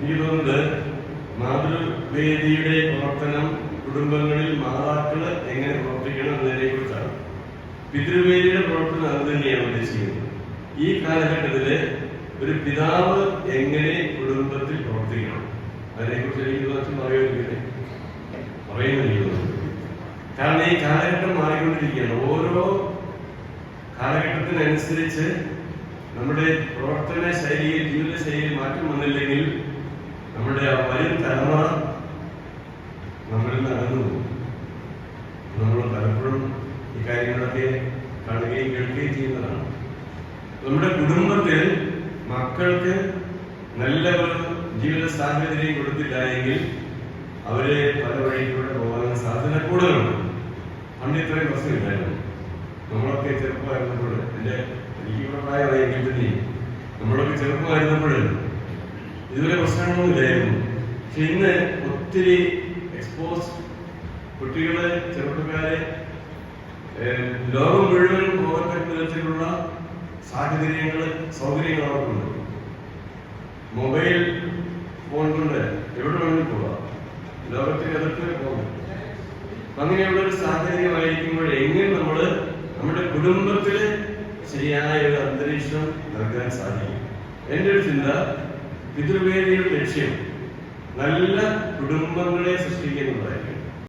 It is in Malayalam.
എനിക്ക് മാതൃവേദിയുടെ പ്രവർത്തനം കുടുംബങ്ങളിൽ മാതാക്കൾ എങ്ങനെ പ്രവർത്തിക്കണം എന്നതിനെ കുറിച്ചാണ് പിതൃവേദിയുടെ പ്രവർത്തനം അത് തന്നെയാണ് ഉദ്ദേശിക്കുന്നത്. ഈ കാലഘട്ടത്തിൽ ഒരു പിതാവ് എങ്ങനെ കുടുംബത്തിൽ പ്രവർത്തിക്കണം? അതിനെക്കുറിച്ച് എനിക്ക് കുറച്ച് പറയുന്നില്ല പറയുന്നില്ല കാരണം ഈ കാലഘട്ടം മാറിക്കൊണ്ടിരിക്കുകയാണ്. ഓരോ കാലഘട്ടത്തിനനുസരിച്ച് നമ്മുടെ പ്രവർത്തന ശൈലിയിൽ ജീവിത ശൈലിയിൽ മാറ്റം വന്നില്ലെങ്കിൽ നമ്മുടെ ആ വരും തലമുറ നമ്മളിൽ നടന്നു നമ്മൾ പലപ്പോഴും ഈ കാര്യങ്ങളൊക്കെ കാണുകയും കേൾക്കുകയും ചെയ്യുന്നതാണ്. നമ്മുടെ കുടുംബത്തിൽ മക്കൾക്ക് നല്ല ഒരു ജീവിത സാഹചര്യം കൊടുത്തില്ല എങ്കിൽ അവരെ പല വഴിയിലൂടെ പോകാൻ സാധ്യത കൂടുതലുണ്ട്. പണ്ട് ഇത്രയും പ്രശ്നമില്ലായിരുന്നു. നമ്മളൊക്കെ ചെറുപ്പമായിരുന്നപ്പോൾ എന്റെ എനിക്ക് ഇവിടെ പ്രായമായെങ്കിൽ തന്നെ നമ്മളൊക്കെ ചെറുപ്പമായിരുന്നപ്പോൾ ഇതുവരെ പ്രശ്നങ്ങളൊന്നും ഇല്ലായിരുന്നു. പക്ഷെ ഇന്ന് ഒത്തിരി എക്സ്പോസ് കുട്ടികളെ ചെറുപ്പക്കാരെ ലോകം മുഴുവൻ പോകത്തക്ക വിധത്തിലുള്ള സാഹചര്യങ്ങൾ സൗകര്യങ്ങൾ അവർക്കുണ്ട് മൊബൈൽ ഫോൺ കൊണ്ട് എവിടെ വേണമെങ്കിലും പോകാം. ലോകത്തിൽ എതിർത്ത് പോകാം. അങ്ങനെയുള്ള ഒരു സാഹചര്യമായിരിക്കുമ്പോൾ എങ്ങനെ നമ്മൾ നമ്മുടെ കുടുംബത്തിൽ ശരിയായ ഒരു അന്തരീക്ഷം നൽകാൻ സാധിക്കും? എന്റെ ഒരു ചിന്ത പിതൃവേദിയുടെ ലക്ഷ്യം നല്ല കുടുംബങ്ങളെ സൃഷ്ടിക്കുന്നതായിരിക്കും